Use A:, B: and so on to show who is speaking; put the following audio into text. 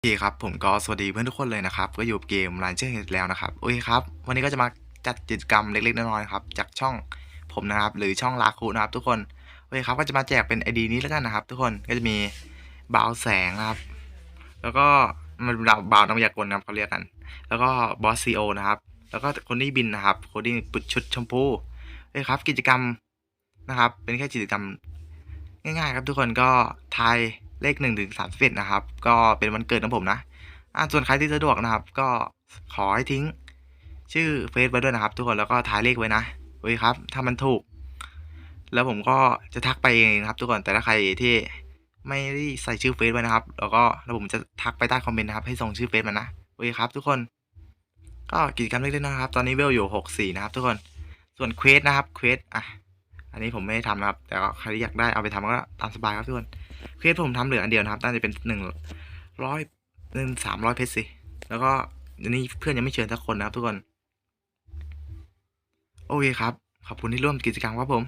A: โอเคครับผมก็สวัสดีเพื่อนทุกคนเลยนะครับ ก็อยู่กับเกมรันเชอร์อีกแล้วนะครับโอเคครับ วันนี้ก็จะมาจัดกิจกรรมเล็กๆน้อยๆครับจากช่องผมนะครับ หรือช่องลาคูนะครับ ทุกคนโอเคครับก็จะมาแจกเป็นไอดีนี้แล้วกันนะครับ ทุกคนก็จะมีบาวแสงนะครับ แล้วก็มันบาวบาวน้ำยากลนะครับเขาเรียกกัน แล้วก็บอสซีโอนะครับ แล้วก็คนที่บินนะครับคนที่ปุดชุดชมพูโอเคครับ กิจกรรมนะครับ เป็นแค่กิจกรรม ง่ายๆครับทุกคนก็ทายเลขหนึ่งถึงสามเอ็ดนะครับ ก็เป็นวันเกิดของผมนะอ่าส่วนใครที่สะดวกนะครับ ก็ขอให้ทิ้ง ชื่อเฟซไว้ด้วยนะครับ ทุกคนแล้วก็ทายเลขไว้นะโอเคครับ ถ้ามันถูก แล้วผมก็จะทักไปเองครับ ทุกคนแต่ถ้าใครที่ไม่ได้ใส่ชื่อเฟซไว้นะครับ แล้วก็แล้วผมจะทักไปใต้คอมเมนต์นะครับ ให้ส่งชื่อเฟซมานะโอเคครับ ทุกคน ก็กิจกรรมเล็กๆนะครับ ตอนนี้เวลอยู่หกสี่นะครับ ทุกคนส่วนเควสนะครับเควสอะ อันนี้ผมไม่ได้ทำนะครับ แต่ก็ใครที่อยากได้เอาไปทำก็ตามสบายครับทุกคนเควสผมทำเหลืออันเดียวนะครับ น่าจะเป็นหนึ่งร้อยหนึ่งสามร้อยเพชรสิ แล้วก็อันนี้เพื่อนยังไม่เชิญสักคนนะครับทุกคน โอเคครับ ขอบคุณที่ร่วมกิจกรรมครับผม